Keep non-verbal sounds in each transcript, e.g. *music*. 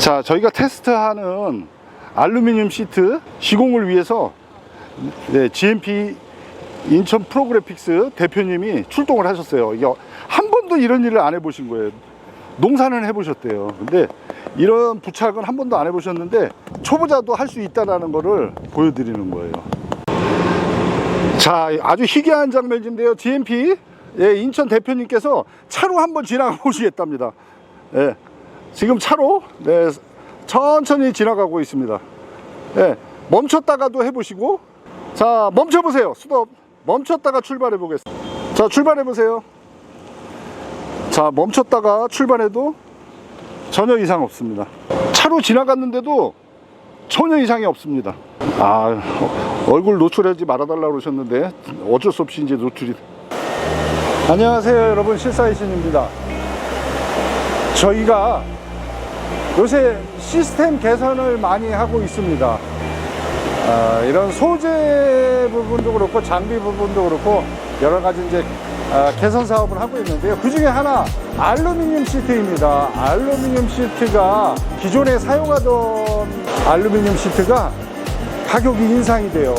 자, 저희가 테스트하는 알루미늄 시트 시공을 위해서 네, GMP 인천 프로그래픽스 대표님이 출동을 하셨어요. 이게 한 번도 이런 일을 안 해보신 거예요. 농사는 해보셨대요. 근데 이런 부착은 한 번도 안 해보셨는데 초보자도 할 수 있다는 거를 보여드리는 거예요. 자, 아주 희귀한 장면인데요. GMP 예, 인천 대표님께서 차로 한번 지나가 보시겠답니다. 예, 지금 차로 네, 천천히 지나가고 있습니다. 예, 멈췄다가도 해보시고, 자, 멈춰보세요. 스톱. 멈췄다가 출발해 보겠습니다. 자, 출발해 보세요. 자, 멈췄다가 출발해도 전혀 이상 없습니다. 차로 지나갔는데도 전혀 이상이 없습니다. 아, 어, 얼굴 노출하지 말아달라고 그러셨는데 어쩔 수 없이 이제 노출이. 안녕하세요, 여러분. 실사이신입니다. 저희가 요새 시스템 개선을 많이 하고 있습니다. 아, 이런 소재 부분도 그렇고 장비 부분도 그렇고 여러 가지 이제 아, 개선 사업을 하고 있는데요. 그 중에 하나 알루미늄 시트입니다. 알루미늄 시트가 기존에 사용하던 알루미늄 시트가 가격이 인상이 돼요.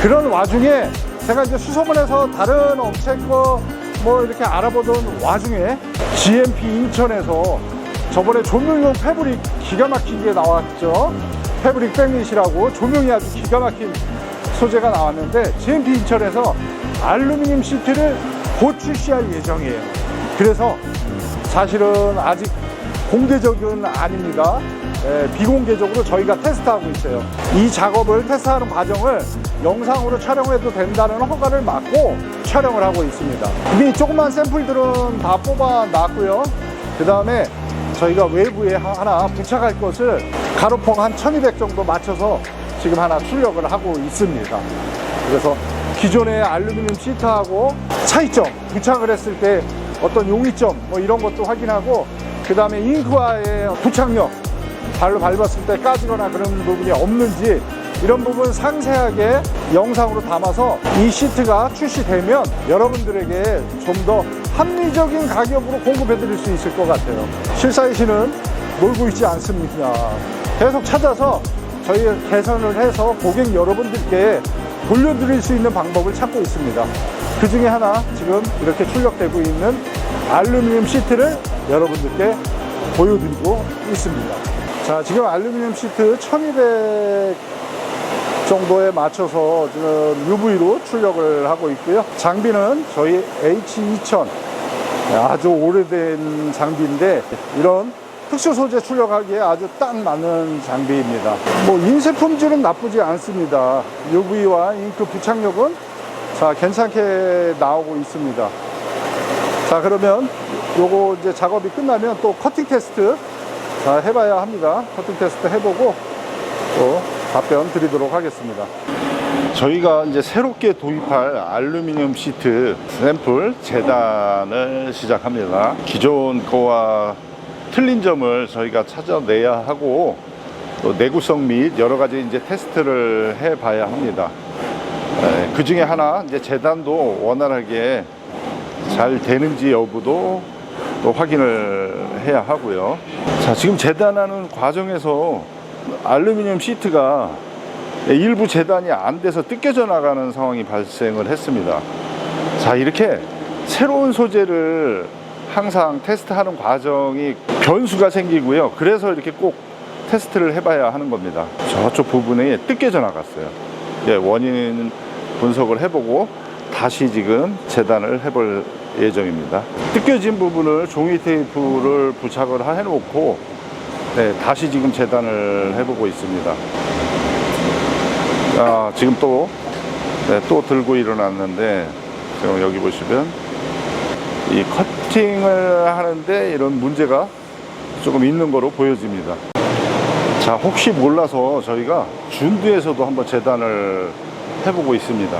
그런 와중에 제가 이제 수소문 해서 다른 업체 거 뭐 이렇게 알아보던 와중에 GMP 인천에서 저번에 조명용 패브릭 기가 막힌 게 나왔죠. 패브릭 백릿이라고 조명이 아주 기가 막힌 소재가 나왔는데 GMP 인천에서 알루미늄 시트를 곧 출시할 예정이에요. 그래서 사실은 아직 공개적은 아닙니다. 예, 비공개적으로 저희가 테스트하고 있어요. 이 작업을 테스트하는 과정을 영상으로 촬영해도 된다는 허가를 받고 촬영을 하고 있습니다. 이미 조그만 샘플들은 다 뽑아 놨고요. 그 다음에 저희가 외부에 하- 하나 부착할 것을 가로폭 한 1200 정도 맞춰서 지금 하나 출력을 하고 있습니다. 그래서 기존의 알루미늄 시트하고 차이점, 부착을 했을 때 어떤 용이점 뭐 이런 것도 확인하고 그 다음에 잉크와의 부착력, 발로 밟았을 때 까지거나 그런 부분이 없는지 이런 부분 상세하게 영상으로 담아서 이 시트가 출시되면 여러분들에게 좀더 합리적인 가격으로 공급해 드릴 수 있을 것 같아요. 실사이 씨는 놀고 있지 않습니다. 계속 찾아서 저희 개선을 해서 고객 여러분들께 돌려드릴 수 있는 방법을 찾고 있습니다. 그 중에 하나 지금 이렇게 출력되고 있는 알루미늄 시트를 여러분들께 보여드리고 있습니다. 자, 지금 알루미늄 시트 1200 정도에 맞춰서 지금 UV로 출력을 하고 있고요. 장비는 저희 H2000 아주 오래된 장비인데 이런 특수 소재 출력하기에 아주 딱 맞는 장비입니다. 뭐 인쇄 품질은 나쁘지 않습니다. UV와 잉크 부착력은 자 괜찮게 나오고 있습니다. 자 그러면 요거 이제 작업이 끝나면 또 커팅 테스트 자 해봐야 합니다. 커팅 테스트 해보고 또 답변 드리도록 하겠습니다. 저희가 이제 새롭게 도입할 알루미늄 시트 샘플 재단을 시작합니다. 기존 거와 틀린 점을 저희가 찾아내야 하고 또 내구성 및 여러 가지 이제 테스트를 해봐야 합니다. 그 중에 하나 이제 재단도 원활하게 잘 되는지 여부도 또 확인을 해야 하고요. 자, 지금 재단하는 과정에서 알루미늄 시트가 일부 재단이 안 돼서 뜯겨져 나가는 상황이 발생을 했습니다. 자, 이렇게 새로운 소재를 항상 테스트하는 과정이 변수가 생기고요. 그래서 이렇게 꼭 테스트를 해봐야 하는 겁니다. 저쪽 부분에 뜯겨져 나갔어요. 예, 원인 분석을 해보고 다시 지금 재단을 해볼 예정입니다. 뜯겨진 부분을 종이 테이프를 부착을 해놓고 네, 다시 지금 재단을 해보고 있습니다. 아, 지금 또, 네, 또 들고 일어났는데, 지금 여기 보시면, 이 커팅을 하는데 이런 문제가 조금 있는 거로 보여집니다. 자, 혹시 몰라서 저희가 준두에서도 한번 재단을 해보고 있습니다.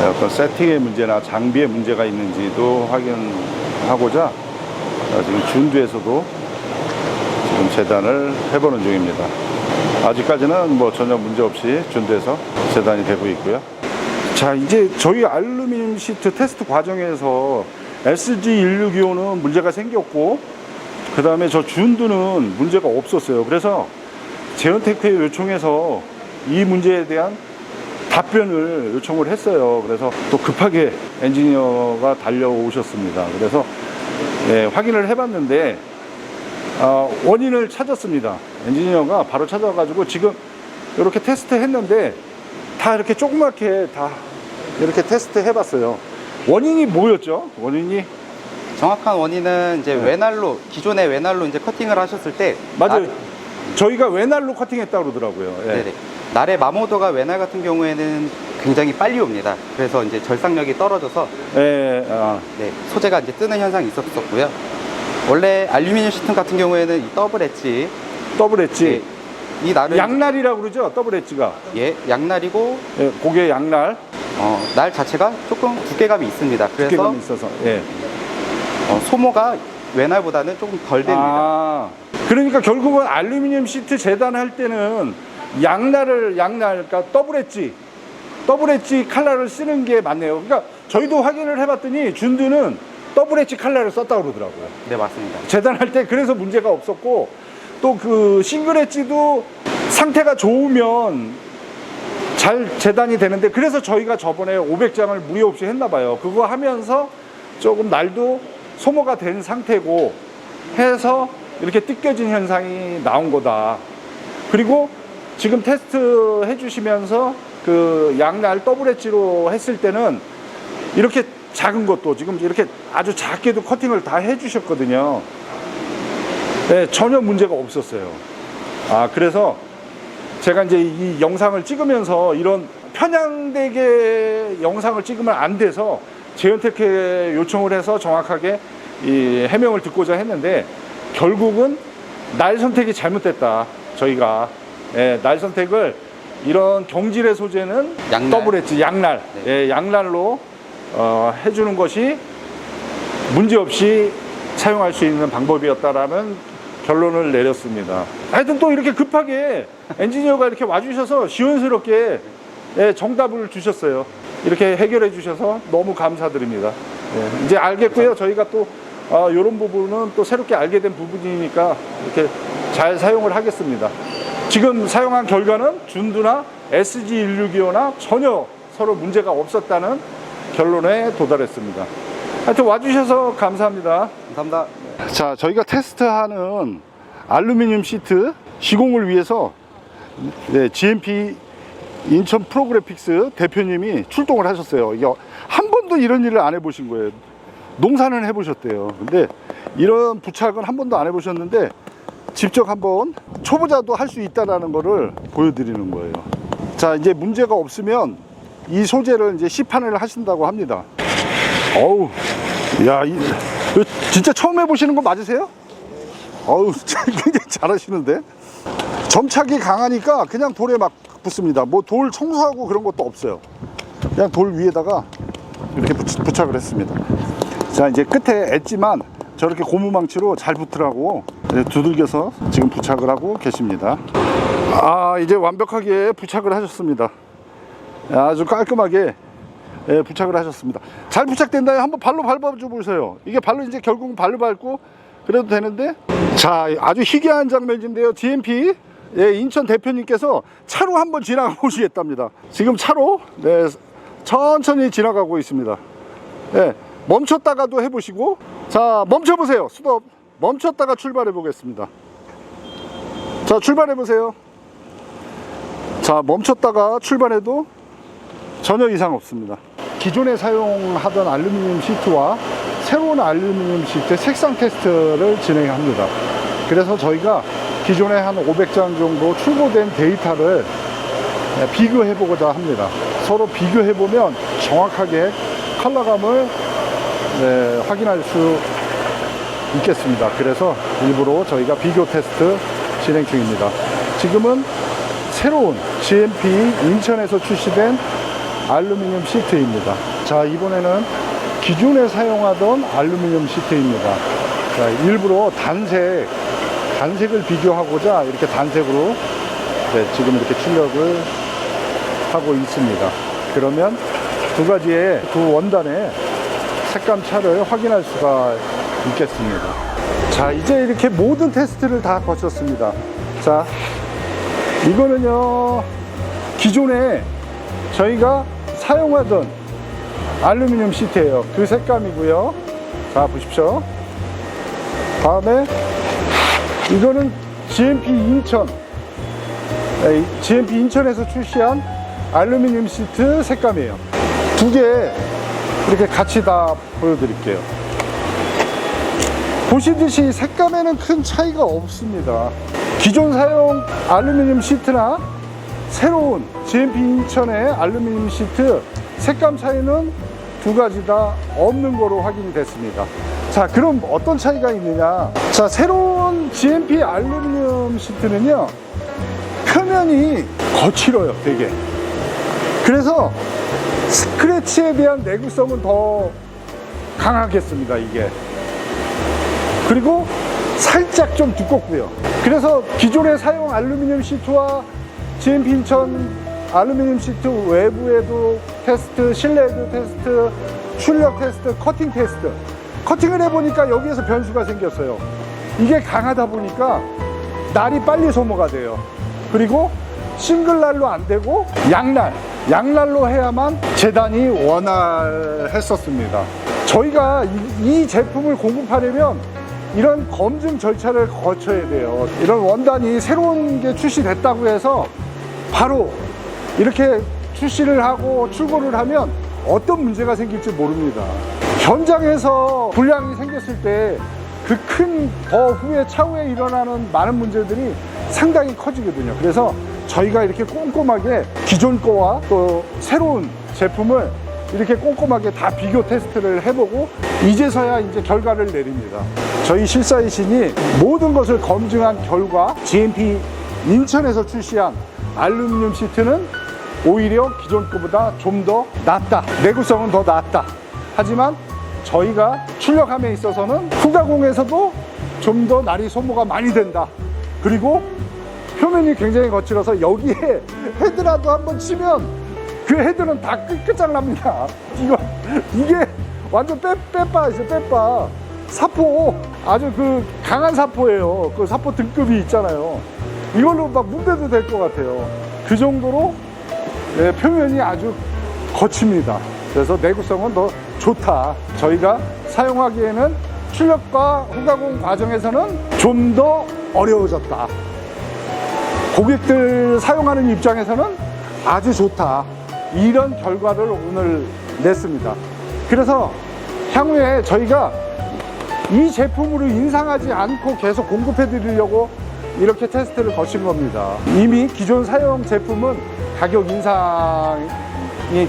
네, 어떤 세팅의 문제나 장비의 문제가 있는지도 확인하고자 어, 지금 준두에서도 지금 재단을 해보는 중입니다. 아직까지는 뭐 전혀 문제 없이 준비해서 재단이 되고 있고요. 자, 이제 저희 알루미늄 시트 테스트 과정에서 SG1625는 문제가 생겼고, 그그 다음에 저 준두는 문제가 없었어요. 그래서 제언테크에 요청해서 이 문제에 대한 답변을 요청을 했어요. 그래서 또 급하게 엔지니어가 달려오셨습니다. 그래서 예, 확인을 해봤는데 어, 원인을 찾았습니다. 엔지니어가 바로 찾아가지고 지금 이렇게 테스트 했는데 다 이렇게 조그맣게 다 이렇게 테스트 해봤어요. 원인이 뭐였죠? 원인이 정확한 원인은 이제 네. 외날로 기존의 외날로 이제 커팅을 하셨을 때 맞아요. 날- 저희가 외날로 커팅했다 그러더라고요. 예. 네네. 날의 마모도가 외날 같은 경우에는 굉장히 빨리 옵니다. 그래서 이제 절삭력이 떨어져서 예, 아, 네, 소재가 이제 뜨는 현상이 있었었고요. 원래 알루미늄 시트 같은 경우에는 이 더블 엣지 더블 엣지. 예, 이 날은 양날이라고 그러죠? 더블 엣지가. 예, 양날이고 예, 고개 양날. 어, 날 자체가 조금 두께감이 있습니다. 그래서 두께감이 있어서. 예. 어, 소모가 외날보다는 조금 덜 됩니다. 아, 그러니까 결국은 알루미늄 시트 재단할 때는 양날을 양날, 그러니까 더블 엣지, 더블 엣지 칼라를 쓰는 게 맞네요. 그러니까 저희도 확인을 해봤더니 준두는 더블 엣지 칼라를 썼다 고 그러더라고요. 네, 맞습니다. 재단할 때 그래서 문제가 없었고 또 그 싱글 엣지도 상태가 좋으면 잘 재단이 되는데 그래서 저희가 저번에 500장을 무리 없이 했나 봐요. 그거 하면서 조금 날도 소모가 된 상태고 해서 이렇게 뜯겨진 현상이 나온 거다. 그리고 지금 테스트 해주시면서 그 양날 더블 엣지로 했을 때는 이렇게 작은 것도 지금 이렇게 아주 작게도 커팅을 다 해주셨거든요. 네, 전혀 문제가 없었어요. 아, 그래서 제가 이제 이 영상을 찍으면서 이런 편향되게 영상을 찍으면 안 돼서 제현테크에 요청을 해서 정확하게 이 해명을 듣고자 했는데 결국은 날 선택이 잘못됐다. 저희가 예, 날 선택을 이런 경질의 소재는 양날. 더블 엣지 양날 네. 예, 양날로 어, 해주는 것이 문제없이 사용할 수 있는 방법이었다라는 결론을 내렸습니다. 하여튼 또 이렇게 급하게 엔지니어가 이렇게 와주셔서 시원스럽게 예, 정답을 주셨어요. 이렇게 해결해 주셔서 너무 감사드립니다. 예, 이제 알겠고요. 저희가 또 어, 이런 부분은 또 새롭게 알게 된 부분이니까 이렇게 잘 사용을 하겠습니다. 지금 사용한 결과는 준두나 SG162호나 전혀 서로 문제가 없었다는 결론에 도달했습니다. 하여튼 와주셔서 감사합니다. 감사합니다. 자, 저희가 테스트하는 알루미늄 시트 시공을 위해서 네, GMP 인천 프로그래픽스 대표님이 출동을 하셨어요. 이게 한 번도 이런 일을 안 해보신 거예요. 농사는 해보셨대요. 근데 이런 부착은 한 번도 안 해보셨는데 직접 한번 초보자도 할 수 있다라는 거를 보여드리는 거예요. 자, 이제 문제가 없으면 이 소재를 이제 시판을 하신다고 합니다. 어우, 야, 이, 이거 진짜 처음 해보시는 거 맞으세요? 어우, *laughs* 굉장히 잘하시는데? 점착이 강하니까 그냥 돌에 막 붙습니다. 뭐 돌 청소하고 그런 것도 없어요. 그냥 돌 위에다가 이렇게 붙- 부착 을 했습니다. 자, 이제 끝에 엣지만 저렇게 고무망치로 잘 붙으라고 두들겨서 지금 부착을 하고 계십니다. 아, 이제 완벽하게 부착을 하셨습니다. 아주 깔끔하게 예, 부착을 하셨습니다. 잘 부착된다요. 한번 발로 밟아줘 보세요. 이게 발로 이제 결국은 발로 밟고 그래도 되는데 자 아주 희귀한 장면인데요. DMP 예, 인천 대표님께서 차로 한번 지나가 보시겠답니다. 지금 차로 네, 천천히 지나가고 있습니다. 예, 멈췄다가도 해보시고 자 멈춰 보세요. 스톱 멈췄다가 출발해 보겠습니다. 자 출발해 보세요. 자 멈췄다가 출발해도 전혀 이상 없습니다. 기존에 사용하던 알루미늄 시트와 새로운 알루미늄 시트 색상 테스트를 진행합니다. 그래서 저희가 기존에 한 500장 정도 출고된 데이터를 비교해 보고자 합니다. 서로 비교해 보면 정확하게 컬러감을 네, 확인할 수 있겠습니다. 그래서 일부러 저희가 비교 테스트 진행 중입니다. 지금은 새로운 GMP 인천에서 출시된 알루미늄 시트입니다. 자, 이번에는 기존에 사용하던 알루미늄 시트입니다. 자, 일부러 단색, 단색을 비교하고자 이렇게 단색으로 네, 지금 이렇게 출력을 하고 있습니다. 그러면 두 가지의 두 원단의 색감 차를 확인할 수가 있겠습니다. 자, 이제 이렇게 모든 테스트를 다 거쳤습니다. 자, 이거는요, 기존에 저희가 사용하던 알루미늄 시트예요. 그 색감이고요. 자, 보십시오. 다음에 이거는 GMP 인천, 에, GMP 인천에서 출시한 알루미늄 시트 색감이에요. 두 개 이렇게 같이 다 보여드릴게요. 보시듯이 색감에는 큰 차이가 없습니다. 기존 사용 알루미늄 시트나 새로운 GMP 인천의 알루미늄 시트 색감 차이는 두 가지 다 없는 거로 확인이 됐습니다. 자, 그럼 어떤 차이가 있느냐? 자, 새로운 GMP 알루미늄 시트는요, 표면이 거칠어요, 되게. 그래서 스크래치에 대한 내구성은 더 강하겠습니다, 이게. 그리고 살짝 좀 두껍고요. 그래서 기존에 사용 알루미늄 시트와 GMP 인천 알루미늄 시트 외부에도 테스트, 실내에도 테스트, 출력 테스트, 커팅 테스트. 커팅을 해보니까 여기에서 변수가 생겼어요. 이게 강하다 보니까 날이 빨리 소모가 돼요. 그리고 싱글날로 안 되고 양날, 양날로 해야만 재단이 원활했었습니다. 저희가 이, 이 제품을 공급하려면 이런 검증 절차를 거쳐야 돼요. 이런 원단이 새로운 게 출시됐다고 해서 바로 이렇게 출시를 하고 출고를 하면 어떤 문제가 생길지 모릅니다. 현장에서 불량이 생겼을 때 그 큰 더 후에 차후에 일어나는 많은 문제들이 상당히 커지거든요. 그래서 저희가 이렇게 꼼꼼하게 기존 거와 또 새로운 제품을 이렇게 꼼꼼하게 다 비교 테스트를 해보고 이제서야 이제 결과를 내립니다. 저희 실사이신이 모든 것을 검증한 결과 GMP 인천에서 출시한 알루미늄 시트는 오히려 기존 거보다 좀 더 낫다. 내구성은 더 낫다. 하지만 저희가 출력함에 있어서는 후가공에서도 좀 더 날이 소모가 많이 된다. 그리고 표면이 굉장히 거칠어서 여기에 *laughs* 헤드라도 한번 치면 그 헤드는 다 끝, 끝장납니다. 이거, 이게 완전 빼, 빼빠 있어요, 빼빠. 사포, 아주 그 강한 사포예요. 그 사포 등급이 있잖아요. 이걸로 막 문대도 될 것 같아요. 그 정도로 네, 표면이 아주 거칩니다. 그래서 내구성은 더 좋다. 저희가 사용하기에는 출력과 후가공 과정에서는 좀 더 어려워졌다. 고객들 사용하는 입장에서는 아주 좋다. 이런 결과를 오늘 냈습니다. 그래서 향후에 저희가 이 제품으로 인상하지 않고 계속 공급해 드리려고 이렇게 테스트를 거친 겁니다. 이미 기존 사용 제품은 가격 인상이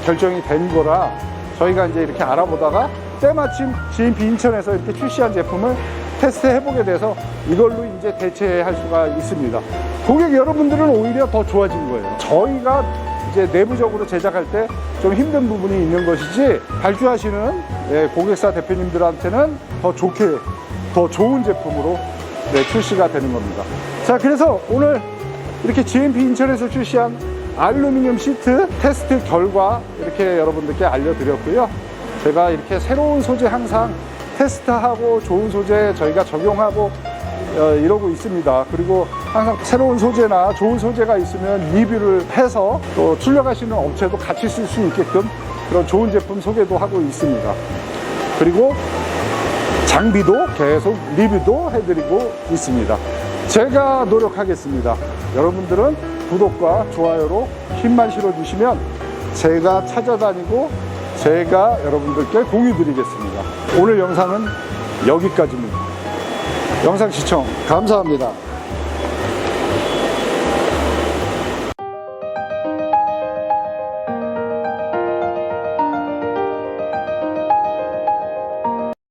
결정이 된 거라 저희가 이제 이렇게 알아보다가 때마침 GMP 인천에서 이렇게 출시한 제품을 테스트해 보게 돼서 이걸로 이제 대체할 수가 있습니다. 고객 여러분들은 오히려 더 좋아진 거예요. 저희가 이제 내부적으로 제작할 때 좀 힘든 부분이 있는 것이지 발주하시는 예, 고객사 대표님들한테는 더 좋게 더 좋은 제품으로 네, 출시가 되는 겁니다. 자, 그래서 오늘 이렇게 GMP 인천에서 출시한 알루미늄 시트 테스트 결과 이렇게 여러분들께 알려드렸고요. 제가 이렇게 새로운 소재 항상 테스트하고 좋은 소재 저희가 적용하고 어, 이러고 있습니다. 그리고 항상 새로운 소재나 좋은 소재가 있으면 리뷰를 해서 또 출력하시는 업체도 같이 쓸 수 있게끔 그런 좋은 제품 소개도 하고 있습니다. 그리고 장비도 계속 리뷰도 해드리고 있습니다. 제가 노력하겠습니다. 여러분들은 구독과 좋아요로 힘만 실어주시면 제가 찾아다니고 제가 여러분들께 공유 드리겠습니다. 오늘 영상은 여기까지입니다. 영상 시청 감사합니다.